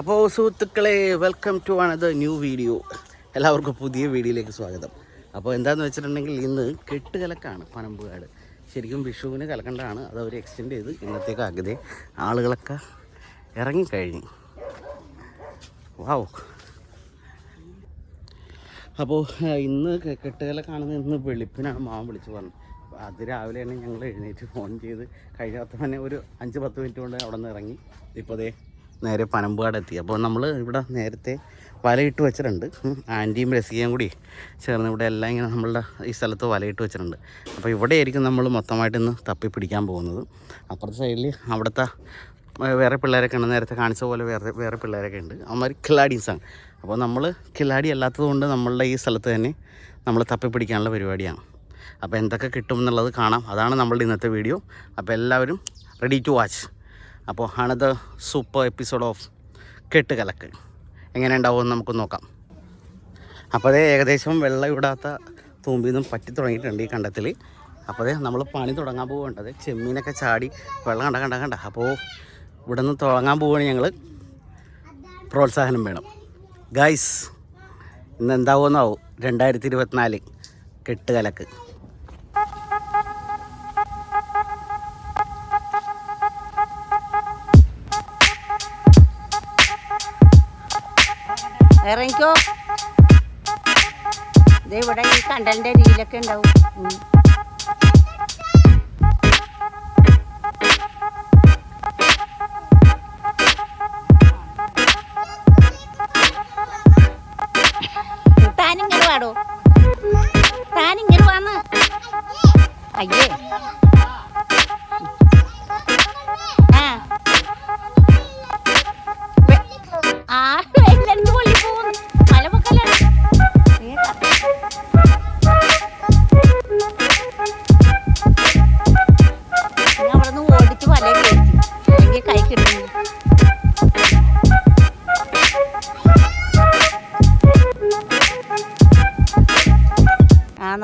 അപ്പോൾ സുഹൃത്തുക്കളെ welcome to ആണത് ന്യൂ വീഡിയോ എല്ലാവർക്കും പുതിയ വീഡിയോയിലേക്ക് സ്വാഗതം. അപ്പോൾ എന്താണെന്ന് വെച്ചിട്ടുണ്ടെങ്കിൽ ഇന്ന് കെട്ടുകലക്കാണ് പനമ്പുകാട്. ശരിക്കും വിഷുവിന് കലക്കണ്ടാണ് അത് അവർ എക്സ്റ്റെൻഡ് ചെയ്ത് ഇന്നത്തേക്ക് ആകതെ ആളുകളൊക്കെ ഇറങ്ങിക്കഴിഞ്ഞു. വാവ് അപ്പോൾ ഇന്ന് കെട്ടുകലക്കാണെന്ന് കെട്ടുകല ഇന്ന് വെളുപ്പിനാണ് മാവൻ വിളിച്ച് പറഞ്ഞത്. അത് രാവിലെയാണ് ഞങ്ങൾ എഴുന്നേറ്റ് ഫോൺ ചെയ്ത് കഴിഞ്ഞ തന്നെ ഒരു അഞ്ച് പത്ത് മിനിറ്റ് കൊണ്ട് അവിടെ നിന്ന് ഇറങ്ങി. ഇപ്പോൾ ദേ നേരെ പനമ്പാട് എത്തി അപ്പോൾ നമ്മൾ ഇവിടെ നേരത്തെ വലയിട്ട് വെച്ചിട്ടുണ്ട്. ആന്റിയും രസികയും കൂടി ചേർന്ന് ഇവിടെ എല്ലാം ഇങ്ങനെ നമ്മളുടെ ഈ സ്ഥലത്ത് വലയിട്ട് വെച്ചിട്ടുണ്ട്. അപ്പോൾ ഇവിടെ ആയിരിക്കും നമ്മൾ മൊത്തമായിട്ട് ഇന്ന് തപ്പി പിടിക്കാൻ പോകുന്നത്. അപ്പുറത്തെ സൈഡിൽ അവിടുത്തെ വേറെ പിള്ളേരൊക്കെ ഉണ്ട്. നേരത്തെ കാണിച്ച പോലെ വേറെ വേറെ പിള്ളേരൊക്കെ ഉണ്ട്. അവന്മാർ കില്ലാഡീസാണ് അപ്പോൾ നമ്മൾ കില്ലാടി അല്ലാത്തതുകൊണ്ട് നമ്മളുടെ ഈ സ്ഥലത്ത് തന്നെ നമ്മൾ തപ്പി പിടിക്കാനുള്ള പരിപാടിയാണ്. അപ്പോൾ എന്തൊക്കെ കിട്ടും എന്നുള്ളത് കാണാം. അതാണ് നമ്മളുടെ ഇന്നത്തെ വീഡിയോ. അപ്പോൾ എല്ലാവരും റെഡി ടു വാച്ച്. അപ്പോൾ അണത് സൂപ്പർ എപ്പിസോഡ് ഓഫ് കെട്ടുകലക്ക്. എങ്ങനെ ഉണ്ടാവുമെന്ന് നമുക്ക് നോക്കാം. അപ്പോൾ അതേ ഏകദേശം വെള്ളം ഇടാത്ത തൂമ്പിൽ നിന്നും പറ്റി തുടങ്ങിയിട്ടുണ്ട് ഈ കണ്ടത്തിൽ. അപ്പോൾ അതേ നമ്മൾ പണി തുടങ്ങാൻ പോകേണ്ടത് ചെമ്മീനൊക്കെ ചാടി വെള്ളം കണ്ട കണ്ട കണ്ട. അപ്പോൾ ഇവിടെ നിന്ന് തുടങ്ങാൻ പോവുകയാണ് ഞങ്ങൾ പ്രോത്സാഹനം വേണം. ഗൈസ് ഇന്ന് എന്താവുമെന്നാവും. രണ്ടായിരത്തി ഇരുപത്തിനാല് കെട്ടുകലക്ക്. ഇറങ്ങിക്കോ. ഇത് ഇവിടെ ഈ കണ്ടലിന്റെ അരിയിലൊക്കെ ഉണ്ടാവും. താനിങ്ങനെ പാടോ താനിങ്ങനെ വന്ന്. അയ്യേ.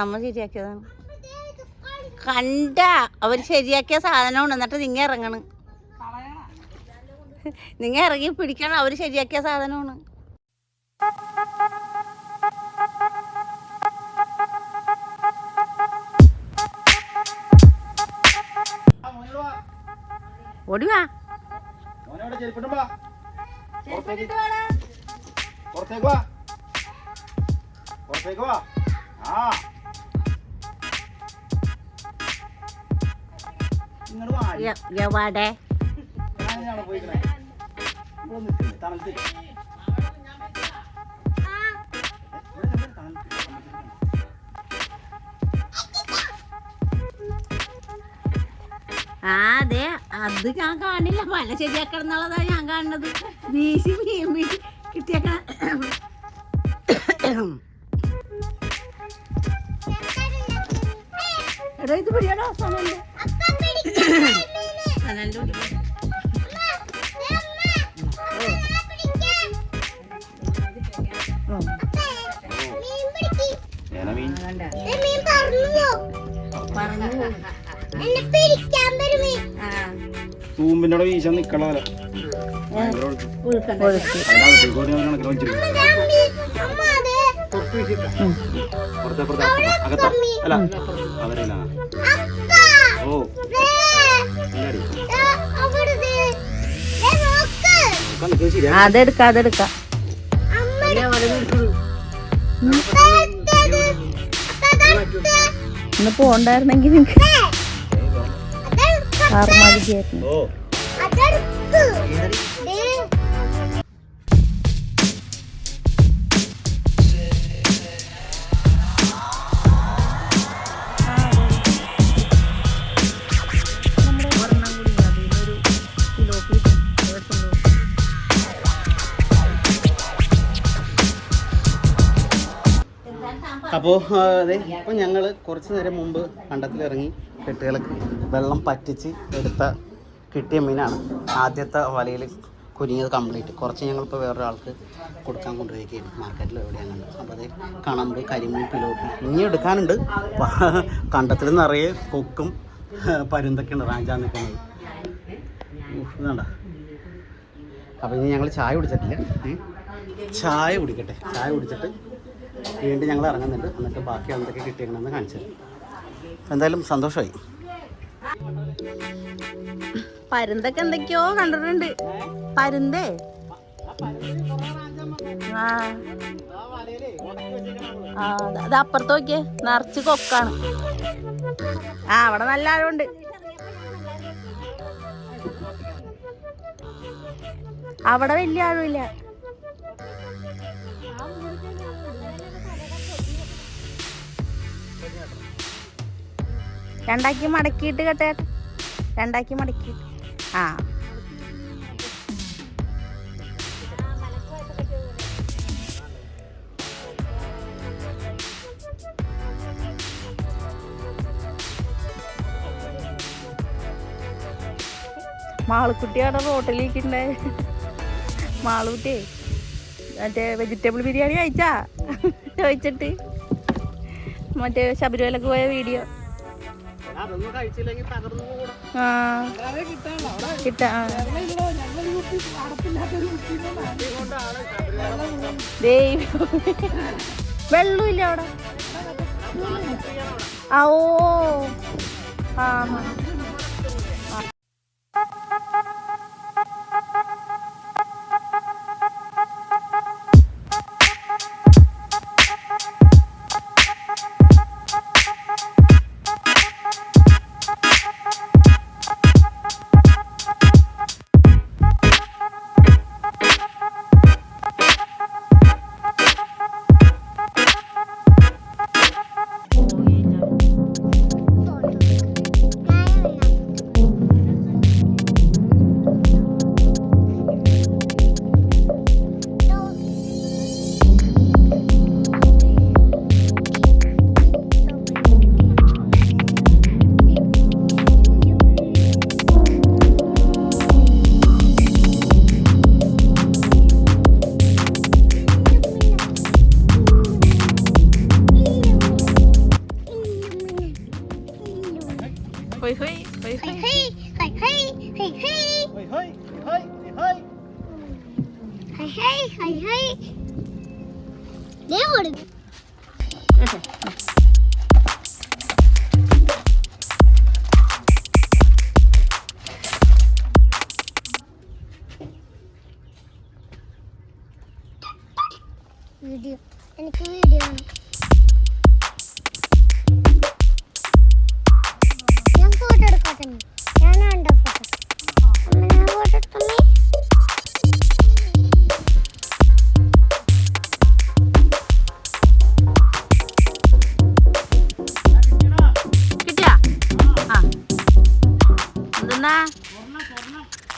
നമ്മൾ ശരിയാക്കിയതാണ്. കണ്ട അവർ ശരിയാക്കിയ സാധനമാണ്. എന്നിട്ട് നിങ്ങ ഇറങ്ങണ്. നിങ്ങ ഇറങ്ങി പിടിക്കണം അവർ ശരിയാക്കിയ സാധനമാണ്. ഓടിവാ പുറത്തേക്ക് വാ. പുറത്തേക്ക് വാ. ആ. എവാടെ ആ അതെ അത് ഞാൻ കാണില്ല. പല ശരിയാക്കണം എന്നുള്ളതാ ഞാൻ കാണുന്നത്. വീശി വീശി കിട്ടിയേക്ക എടാ ഇത് പിടിയടാ സനലിന്റെ ആ തൂമ്പിന്റെ വീശ നിക്കണ അതെ അകത്താ അല്ല അവരല്ല ഓ. അതെടുക്ക അതെടുക്ക. ഇന്ന് പോണ്ടായിരുന്നെങ്കിൽ നിങ്ങക്ക് ദേ. അപ്പോൾ അതെ ഇപ്പം ഞങ്ങൾ കുറച്ച് നേരം മുമ്പ് കണ്ടത്തിലിറങ്ങി കെട്ടുകളൊക്കെ വെള്ളം പറ്റിച്ച് എടുത്ത കിട്ടിയ മീനാണ്. ആദ്യത്തെ വലയിൽ കുരുങ്ങിയത് കംപ്ലീറ്റ്. കുറച്ച് ഞങ്ങളിപ്പോൾ വേറൊരാൾക്ക് കൊടുക്കാൻ കൊണ്ടുപോയിരിക്കുകയാണ്. മാർക്കറ്റിൽ എവിടെയാണ് അപ്പോൾ അത് കണമ്പ് കരിമീൻ പിലോപ്പി. ഇനി എടുക്കാനുണ്ട്. കണ്ടത്തിൽ നിറയെ കൊക്കും പരുന്തൊക്കെയാണ് റാഞ്ചാൻ നിൽക്കുന്നത് ഇതാണ്ട അപ്പോൾ ഇനി ഞങ്ങൾ ചായ കുടിച്ചിട്ടില്ല. ചായ കുടിക്കട്ടെ. ചായ കുടിച്ചിട്ട് വീണ്ടും ഞങ്ങൾ ഇറങ്ങുന്നുണ്ട്. എന്നിട്ട് ബാക്കി എന്തൊക്കെ കിട്ടിയേക്കണമെന്ന് കാണിച്ചു എന്തായാലും സന്തോഷമായി. പരുന്തൊക്കെ എന്തൊക്കെയോ കണ്ടിട്ടുണ്ട്. പരുന്തേ? ആ. അത് അപ്പുറത്ത് നോക്കിയേ. നിറച്ച് കൊക്കാണ്. ആ അവിടെ നല്ല ആഴമുണ്ട്. അവിടെ വലിയ ആഴമില്ല. രണ്ടാക്കി മടക്കിയിട്ട് കേട്ടെ. രണ്ടാക്കി മടക്കി. ആ. മാളുക്കുട്ടിയാണ് റോട്ടിലേക്കുണ്ടേ മാളുകുട്ടിയെ മറ്റേ വെജിറ്റബിൾ ബിരിയാണി കഴിച്ചാ? ചോദിച്ചിട്ട്. മറ്റേ ശബരിമലക്ക് പോയ വീഡിയോ വെള്ളമില്ല അവിടെ ആ. ഓ. ആ.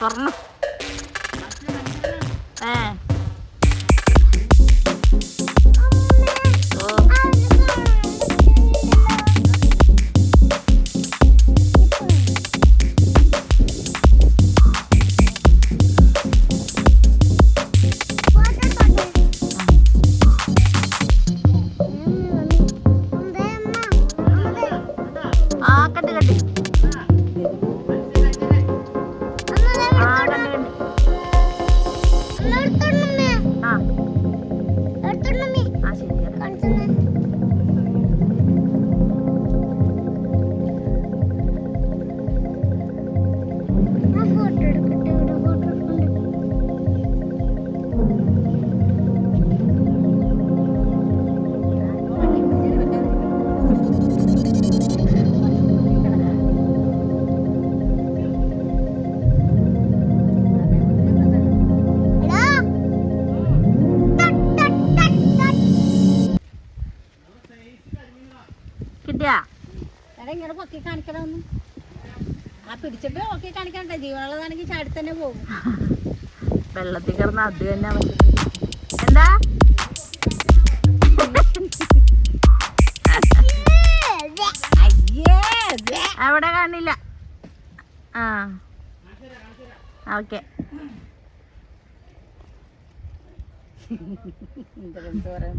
സ്വർണം ഒന്ന് കാണിക്കണമെന്ന്. ആ പിടിച്ചിട്ട് നോക്കി കാണിക്കണ്ട ജീവനുള്ളതാണെങ്കിൽ ചാടി തന്നെ പോകും. വെള്ളത്തിൽ കിടന്ന് അത് തന്നെ. എന്താ. അവിടെ കാണില്ല. ആ. ഓക്കെ. എന്താ പറയാം.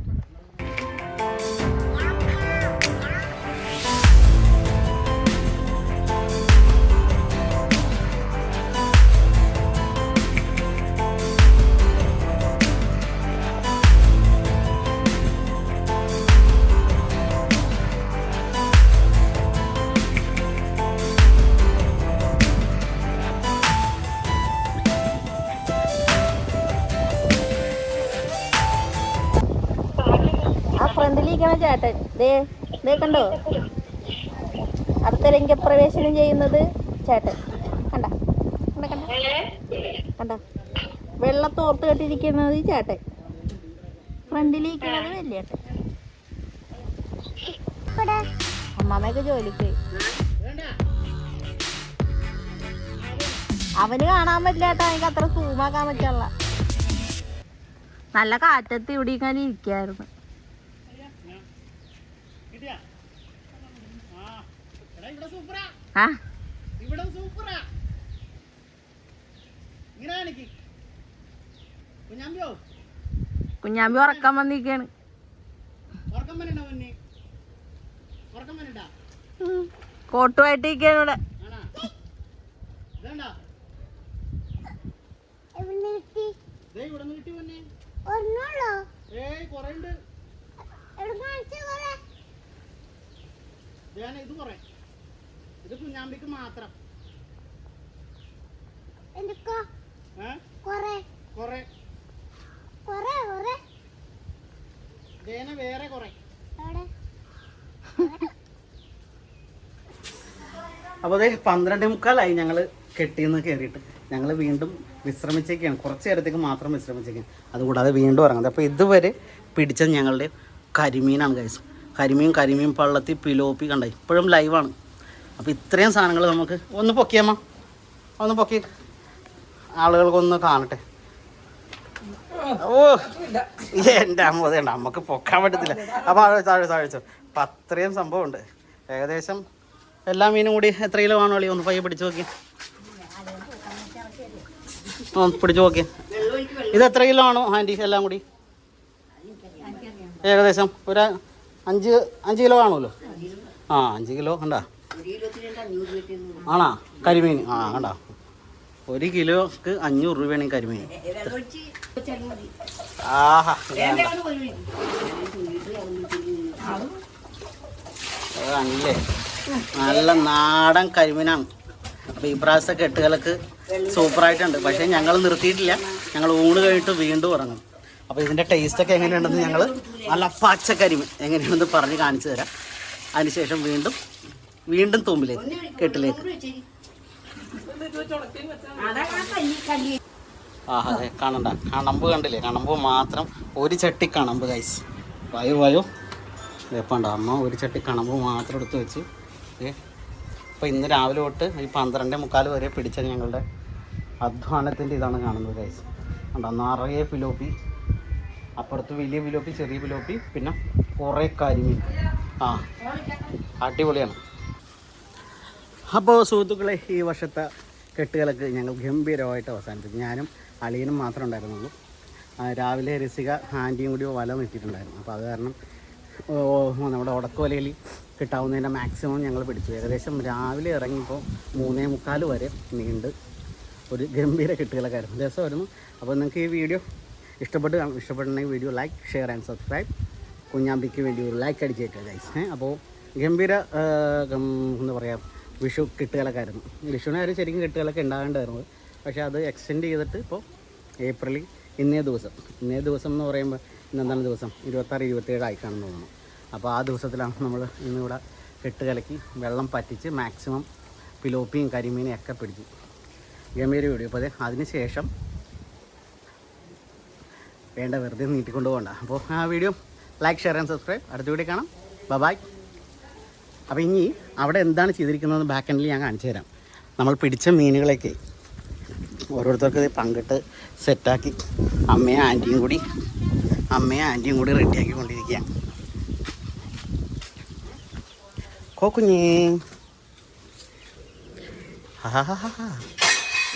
ചേട്ടൻ ദേ ദേ കണ്ടോ? അടുത്ത രംഗപ്രവേശനം ചെയ്യുന്നത് ചേട്ടൻ. കണ്ട? കണ്ട കണ്ട? കണ്ട? വെള്ളത്തോർത്ത് കെട്ടിരിക്കുന്നത് ചേട്ടൻ. ഫ്രണ്ടിലിരിക്കുന്നത് വലിയേട്ടൻ അമ്മാമ്മയൊക്കെ ജോലിക്ക് അവന് കാണാൻ പറ്റില്ല കേട്ടോ എനിക്ക് അത്ര സൂമാക്കാൻ പറ്റില്ല നല്ല കാറ്റത്ത് ഇവിടെ ഇങ്ങനെ ഇരിക്കായിരുന്നു. ആ? ഇവിടെ സൂപ്പറാ. ഇങ്ങനെ കാണിക്ക്. കുഞ്ഞാമ്പിയോ? കുഞ്ഞാമ്പി ഉറക്കം വന്നിരിക്കാണ് കോട്ടുമായിട്ടിരിക്കാണ് കോട്ടുമായിട്ട് ഇരിക്കാണ് ഇവിടെ. ഇത് കൊറേ. ഇത് കുഞ്ഞാമ്പിക്ക് മാത്രം. എന്തൊക്കെ? ഏ? കുറെ. കൊറേ. കുറെ കുറെ. ദേന വേറെ കൊറേ. അപ്പോൾ അതെ പന്ത്രണ്ടേ മുക്കാലായി ഞങ്ങൾ കെട്ടിന്ന് കയറിയിട്ട് ഞങ്ങൾ വീണ്ടും വിശ്രമിച്ചേക്കാണ്. കുറച്ച് നേരത്തേക്ക് മാത്രം വിശ്രമിച്ചേക്കാണ്. അതുകൂടാതെ വീണ്ടും ഇറങ്ങുന്നത്. അപ്പോൾ ഇതുവരെ പിടിച്ചത് ഞങ്ങളുടെ കരിമീനാണ് കഴിച്ചത് കരിമീൻ കരിമീൻ പള്ളത്തി പിലോപ്പി കണ്ട? ഇപ്പോഴും ലൈവാണ് അപ്പോൾ ഇത്രയും സാധനങ്ങൾ നമുക്ക് ഒന്ന് പൊക്കിയമ്മ ഒന്ന് പൊക്കി. ആളുകൾക്കൊന്ന് കാണട്ടെ. ഓ എന്റെ അമ്മ അതേണ്ട നമുക്ക് പൊക്കാൻ പറ്റത്തില്ല. അപ്പോൾ താഴെ താഴെ താഴ്ചോ അപ്പം അത്രയും സംഭവമുണ്ട്. ഏകദേശം എല്ലാ മീനും കൂടി എത്ര കിലോ ആണോ ഒന്ന് പയ്യെ പിടിച്ചു നോക്കി. പിടിച്ചു നോക്കി. ഇത് എത്ര കിലോ ആണോ ആന്റി എല്ലാം കൂടി? ഏകദേശം ഒരു അഞ്ച് അഞ്ച് കിലോ കാണുമല്ലോ ആ അഞ്ച് കിലോ കണ്ട? ആണാ? കരിമീൻ. ആ കണ്ട? ഒരു കിലോക്ക് അഞ്ഞൂറ് രൂപയാണ് കരിമീൻ. ആഹാ കണ്ടില്ലേ? നല്ല നാടൻ കരിമീനാണ്. അപ്പോൾ ഈ പ്രാവശ്യത്തെ കെട്ടുകൾക്ക് സൂപ്പറായിട്ടുണ്ട്. പക്ഷേ ഞങ്ങൾ നിർത്തിയിട്ടില്ല. ഞങ്ങൾ ഊണ് കഴിഞ്ഞിട്ട് വീണ്ടും ഇറങ്ങും അപ്പോൾ ഇതിന്റെ ടേസ്റ്റൊക്കെ എങ്ങനെയുണ്ടെന്ന് ഞങ്ങൾ നല്ല പച്ചക്കരിമീൻ എങ്ങനെയാണെന്ന് പറഞ്ഞ് കാണിച്ചു തരാം. അതിനുശേഷം വീണ്ടും വീണ്ടും തൂമ്പിലേക്ക് കെട്ടിലേക്ക്. ആ അതെ കാണണ്ട. കണമ്പ് കണ്ടില്ലേ? കണമ്പ് മാത്രം ഒരു ചട്ടി കണമ്പ് കഴിച്ച് വായു വായു. വേപ്പണ്ട അമ്മ ഒരു ചട്ടി കണമ്പ് മാത്രം എടുത്ത് വെച്ച് ഏ അപ്പോൾ ഇന്ന് രാവിലെ തൊട്ട് ഈ പന്ത്രണ്ടേ മുക്കാൽ വരെ പിടിച്ച ഞങ്ങളുടെ അധ്വാനത്തിന്റെ ഇതാണ് കാണുന്നത് കഴിച്ച് കണ്ടോ? നിറയെ പിലോപ്പി. അപ്പുറത്ത് വലിയ പിലോപ്പി ചെറിയ പിലോപ്പി പിന്നെ കുറേ കരിമീൻ. ആ. അടിപൊളിയാണ്. അപ്പോൾ സുഹൃത്തുക്കളെ ഈ വർഷത്തെ കെട്ടുകളൊക്കെ ഞങ്ങൾ ഗംഭീരമായിട്ട് അവസാനിപ്പിച്ചു. ഞാനും അളിയനും മാത്രമേ ഉണ്ടായിരുന്നുള്ളൂ. രാവിലെ രസിക ആന്റിയും കൂടി വല നിട്ടിട്ടുണ്ടായിരുന്നു അപ്പോൾ അത് കാരണം നമ്മുടെ ഉടക്കോലയിൽ കിട്ടാവുന്നതിന്റെ മാക്സിമം ഞങ്ങൾ പിടിച്ചു. ഏകദേശം രാവിലെ ഇറങ്ങിയപ്പോൾ മൂന്നേ മുക്കാൽ വരെ നീണ്ട് ഒരു ഗംഭീര കെട്ടുകളൊക്കെയായിരുന്നു രസമായിരുന്നു. അപ്പോൾ നിങ്ങൾക്ക് ഈ വീഡിയോ ഇഷ്ടപ്പെട്ട് ഇഷ്ടപ്പെട്ടുണ്ടെങ്കിൽ video like share and subscribe കുഞ്ഞാമ്പിക്ക് വേണ്ടി ഒരു ലൈക്ക് അടിച്ചിട്ട് ഗൈസ് അപ്പോൾ ഗംഭീര എന്താ പറയുക വിഷു കിട്ടുകളൊക്കെ ആയിരുന്നു വിഷുവിനായിരുന്നു ശരിക്കും കിട്ടുകളൊക്കെ ഉണ്ടാകേണ്ടായിരുന്നു. പക്ഷേ അത് എക്സ്റ്റെൻഡ് ചെയ്തിട്ട് ഇപ്പോൾ ഏപ്രിലിൽ ഇന്നേ ദിവസം. ഇന്നേ ദിവസം എന്ന് പറയുമ്പോൾ ഇന്നെന്താണ് ദിവസം? ഇരുപത്താറ് ഇരുപത്തേഴ് ആയിക്കാണെന്ന് തോന്നുന്നു. അപ്പോൾ ആ ദിവസത്തിലാണ് നമ്മൾ ഇന്നിവിടെ കെട്ടുകലക്കി വെള്ളം പറ്റിച്ച് മാക്സിമം പിലോപ്പിയും കരിമീനും ഒക്കെ പിടിച്ചു. ഗംഭീര വീഡിയോ അപ്പോൾ അതെ അതിന് ശേഷം വേണ്ട വെറുതെ നീട്ടിക്കൊണ്ട് പോകണ്ട. അപ്പോൾ ആ video like share and subscribe അടുത്ത വീഡിയോ കാണാം. ബൈ അപ്പോൾ ഇനി അവിടെ എന്താണ് ചെയ്തിരിക്കുന്നത് ബാക്ക് എൻഡിൽ ഞാൻ കാണിച്ചു തരാം. നമ്മൾ പിടിച്ച മീനുകളൊക്കെ ഓരോരുത്തർക്ക് പങ്കിട്ട് സെറ്റാക്കി അമ്മയും ആന്റിയും കൂടി അമ്മയും ആന്റിയും കൂടി റെഡിയാക്കി കൊണ്ടിരിക്കുകയാണ് കോ കുഞ്ഞേ. ഹാ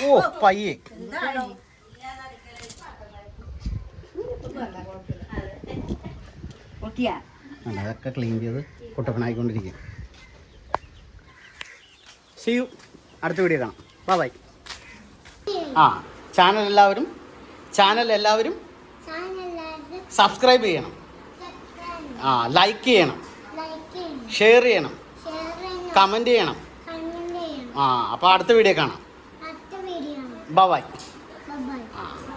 ഓ പയ്യേ. അല്ല, അതൊക്കെ ക്ലീൻ ചെയ്ത് കുട്ടപ്പനായിക്കൊണ്ടിരിക്കും സി യു അടുത്ത വീഡിയോ കാണാം. ബൈ ബൈ ആ ചാനൽ എല്ലാവരും ചാനൽ എല്ലാവരും സബ്സ്ക്രൈബ് ചെയ്യണം. ആ ലൈക്ക് ചെയ്യണം. ഷെയർ ചെയ്യണം. കമന്റ് ചെയ്യണം. ആ അപ്പോൾ അടുത്ത വീഡിയോ കാണാം. Bye by